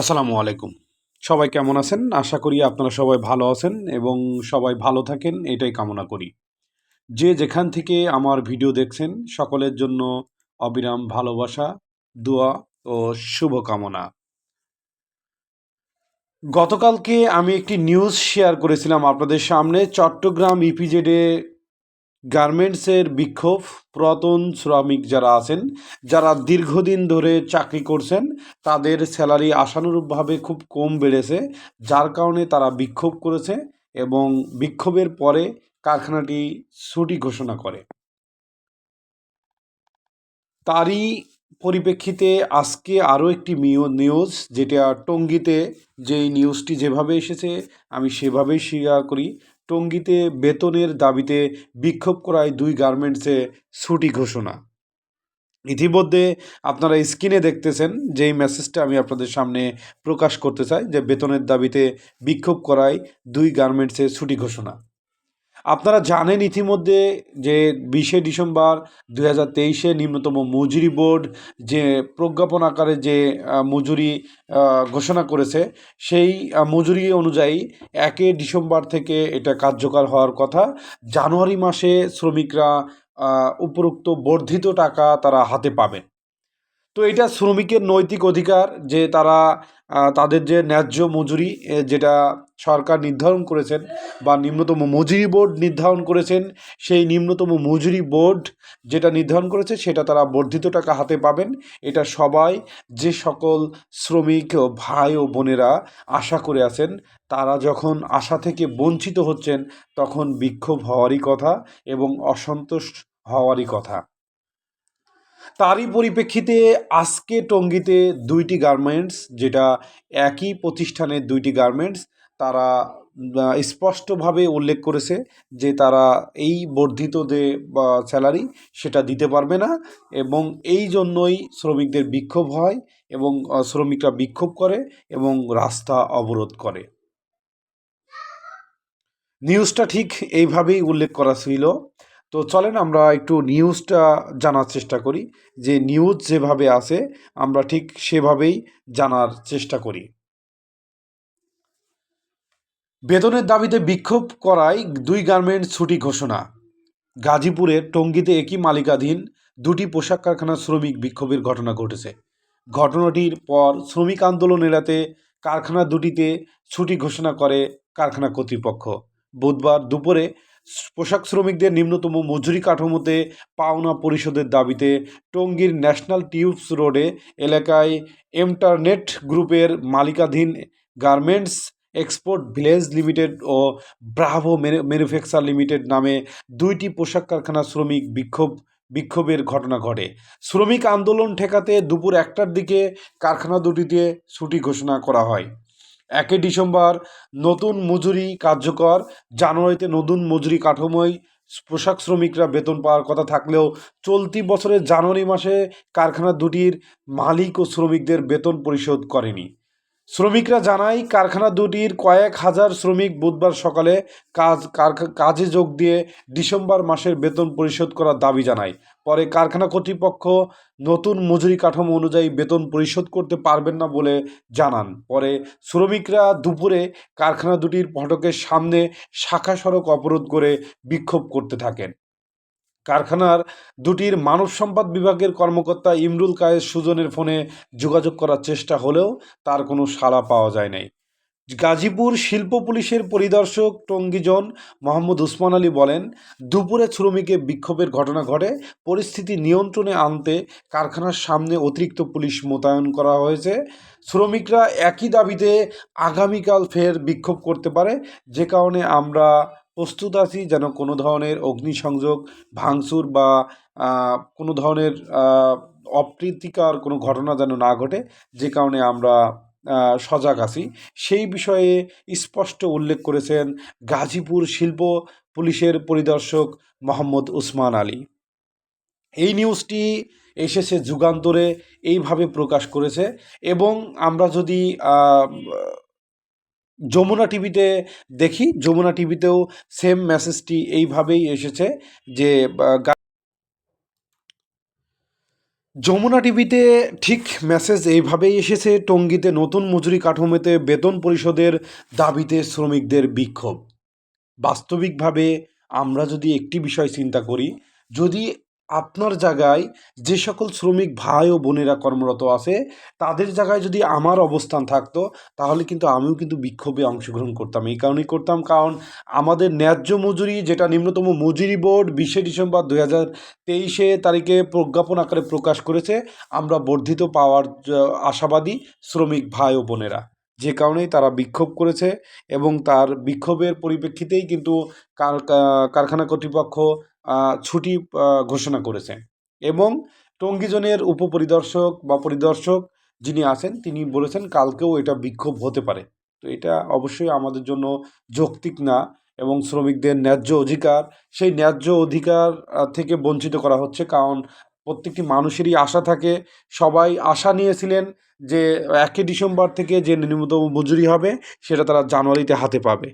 আসসালামু আলাইকুম। সবাই কেমন আছেন? আশা করি আপনারা সবাই ভালো আছেন এবং সবাই ভালো থাকেন, এটাই কামনা করি। যে যেখান থেকে আমার ভিডিও দেখছেন, সকলের জন্য অবিরাম ভালোবাসা, দোয়া ও শুভকামনা। গতকালকে আমি একটি নিউজ শেয়ার করেছিলাম আপনাদের সামনে। চট্টগ্রাম ইপিজেডে গার্মেন্টসের বিক্ষোভ পুরাতন শ্রমিক যারা আছেন, যারা দীর্ঘদিন ধরে চাকরি করছেন, তাদের স্যালারি আশানুরূপভাবে খুব কম বেড়েছে, যার কারণে তারা বিক্ষোভ করেছে এবং বিক্ষোভের পরে কারখানাটি ছুটি ঘোষণা করে। তারই পরিপ্রেক্ষিতে আজকে আরও একটি নিউজ, যেটা টঙ্গিতে যেই নিউজটি যেভাবে এসেছে, আমি সেভাবেই শেয়ার করি। টঙ্গীতে বেতনের দাবিতে বিক্ষোভ করায় দুই গার্মেন্টসে ছুটি ঘোষণা। ইতিমধ্যে আপনারা স্ক্রিনে দেখতেছেন যে এই মেসেজটা আমি আপনাদের সামনে প্রকাশ করতে চাই যে বেতনের দাবিতে বিক্ষোভ করায় দুই গার্মেন্টসে ছুটি ঘোষণা। আপনারা জানেন ইতিমধ্যে যে বিশে ডিসেম্বর দু হাজার তেইশে নিম্নতম মজুরি বোর্ড যে প্রজ্ঞাপন আকারে যে মজুরি ঘোষণা করেছে, সেই মজুরি অনুযায়ী একে ডিসেম্বর থেকে এটা কার্যকর হওয়ার কথা। জানুয়ারি মাসে শ্রমিকরা উপরোক্ত বর্ধিত টাকা তারা হাতে পাবেন। তো এটা শ্রমিকের নৈতিক অধিকার যে তারা তাদের যে ন্যায্য মজুরি যেটা সরকার নির্ধারণ করেছেন বা নিম্নতম মজুরি বোর্ড নির্ধারণ করেছেন, সেই নিম্নতম মজুরি বোর্ড যেটা নির্ধারণ করেছে, সেটা তারা বর্ধিত টাকা হাতে পাবেন। এটা সবাই, যে সকল শ্রমিক ভাই ও বোনেরা আশা করে আছেন, তারা যখন আশা থেকে বঞ্চিত হচ্ছেন, তখন বিক্ষোভ হওয়ারই কথা এবং অসন্তোষ হওয়ারই কথা। তারই পরিপ্রেক্ষিতে আজকে টঙ্গীতে দুইটি গার্মেন্টস যেটা একই প্রতিষ্ঠানের দুইটি গার্মেন্টস তারা স্পষ্টভাবে উল্লেখ করেছে যে তারা এই বর্ধিত যে স্যালারি সেটা দিতে পারবে না এবং এই জন্যই শ্রমিকদের বিক্ষোভ হয় এবং শ্রমিকরা বিক্ষোভ করে এবং রাস্তা অবরোধ করে। নিউজটা ঠিক এইভাবেই উল্লেখ করা ছিল। তো চলেন আমরা একটু নিউজটা জানার চেষ্টা করি। যে নিউজ যেভাবে আসে, আমরা ঠিক সেভাবেই জানার চেষ্টা করি। বেতনের দাবিতে বিক্ষোভ করায় দুই গার্মেন্টস ছুটি ঘোষণা। গাজীপুরের টঙ্গীতে একই মালিকাধীন দুটি পোশাক কারখানার শ্রমিক বিক্ষোভের ঘটনা ঘটেছে। ঘটনাটির পর শ্রমিক আন্দোলন এড়াতে কারখানা দুটিতে ছুটি ঘোষণা করে কারখানা কর্তৃপক্ষ। বুধবার দুপুরে পোশাক শ্রমিকদের নিম্নতম মজুরি কাঠামোতে পাওনা পরিশোধের দাবিতে টঙ্গীর ন্যাশনাল টিউবস রোডে এলাকায় এমটারনেট গ্রুপের মালিকাধীন গার্মেন্টস এক্সপোর্ট ভিলেজ লিমিটেড ও ব্রাভো ম্যানুফ্যাকচার লিমিটেড নামে দুইটি পোশাক কারখানা শ্রমিক বিক্ষোভ, বিক্ষোভের ঘটনা ঘটে। শ্রমিক আন্দোলন ঠেকাতে দুপুর একটার দিকে কারখানা দুটিতে ছুটি ঘোষণা করা হয়। একই ডিসেম্বর, নতুন মজুরি কার্যকর, জানুয়ারিতে নতুন মজুরি কাঠামোয় পোশাক শ্রমিকরা বেতন পাওয়ার কথা থাকলেও চলতি বছরের জানুয়ারি মাসে কারখানা দুটির মালিক ও শ্রমিকদের বেতন পরিশোধ করেনি। শ্রমিকরা জানায়, কারখানা দুটির কয়েক হাজার শ্রমিক বুধবার সকালে কাজ কাজে যোগ দিয়ে ডিসেম্বর মাসের বেতন পরিশোধ করার দাবি জানায়। পরে কারখানা কর্তৃপক্ষ নতুন মজুরি কাঠামো অনুযায়ী বেতন পরিশোধ করতে পারবেন না বলে জানান। পরে শ্রমিকরা দুপুরে কারখানা দুটির ফটকের সামনে শাখা সড়ক অবরোধ করে বিক্ষোভ করতে থাকেন। কারখানার দুটির মানব সম্পদ বিভাগের কর্মকর্তা ইমরুল কায়েস সুজনের ফোনে যোগাযোগ করার চেষ্টা হলেও তার কোনো সাড়া পাওয়া যায় নাই। গাজীপুর শিল্প পুলিশের পরিদর্শক টঙ্গিজন মোহাম্মদ উসমান আলী বলেন, দুপুরে শ্রমিকে বিক্ষোভের ঘটনা ঘটে, পরিস্থিতি নিয়ন্ত্রণে আনতে কারখানার সামনে অতিরিক্ত পুলিশ মোতায়েন করা হয়েছে। শ্রমিকরা একই দাবিতে আগামীকাল ফের বিক্ষোভ করতে পারে, যে কারণে আমরা প্রস্তুত আছি যেন কোনো ধরনের অগ্নিসংযোগ, ভাঙচুর বা কোনো ধরনের অপ্রীতিকর কোনো ঘটনা যেন না ঘটে, যে কারণে আমরা সজাগ আছি। সেই বিষয়ে স্পষ্ট উল্লেখ করেছেন গাজীপুর শিল্প পুলিশের পরিদর্শক মোহাম্মদ উসমান আলী। এই নিউজটি এসেছে যুগান্তরে, এইভাবে প্রকাশ করেছে এবং আমরা যদি যমুনা টিভিতে দেখি, যমুনা টিভিতেও সেম মেসেজটি এইভাবেই এসেছে যে যমুনা টিভিতে ঠিক মেসেজ এইভাবেই এসেছে, টঙ্গীতে নতুন মজুরি কাঠামোতে বেতন পরিশোধের দাবিতে শ্রমিকদের বিক্ষোভ। বাস্তবিকভাবে আমরা যদি একটি বিষয় চিন্তা করি, যদি আপনার জায়গায় যে সকল শ্রমিক ভাই ও বোনেরা কর্মরত আছে, তাদের জায়গায় যদি আমার অবস্থান থাকতো, তাহলে কিন্তু আমিও কিন্তু বিক্ষোভে অংশগ্রহণ করতাম। এই কারণেই করতাম। কারণ আমাদের ন্যায্য মজুরি, যেটা নিম্নতম মজুরি বোর্ড বিশে ডিসেম্বর দুই হাজার তেইশে তারিখে প্রজ্ঞাপন আকারে প্রকাশ করেছে, আমরা বর্ধিত পাওয়ার, আশাবাদী শ্রমিক ভাই ও বোনেরা। যে কারণেই তারা বিক্ষোভ করেছে এবং তার বিক্ষোভের পরিপ্রেক্ষিতেই কিন্তু কার- কারখানা কর্তৃপক্ষ ছুটি ঘোষণা করেছে এবং টঙ্গী জোনের উপপরিদর্শক বা পরিদর্শক যিনি আছেন, তিনি বলেছেন কালকেও এটা বিক্ষোভ হতে পারে। তো এটা অবশ্যই আমাদের জন্য যৌক্তিক না এবং শ্রমিকদের ন্যায্য অধিকার, সেই ন্যায্য অধিকার থেকে বঞ্চিত করা হচ্ছে। কারণ প্রত্যেকটি মানুষেরই আশা থাকে। সবাই আশা নিয়েছিলেন যে একই ডিসেম্বর থেকে যে ন্যূনতম মজুরি হবে, সেটা তারা জানুয়ারিতে হাতে পাবে।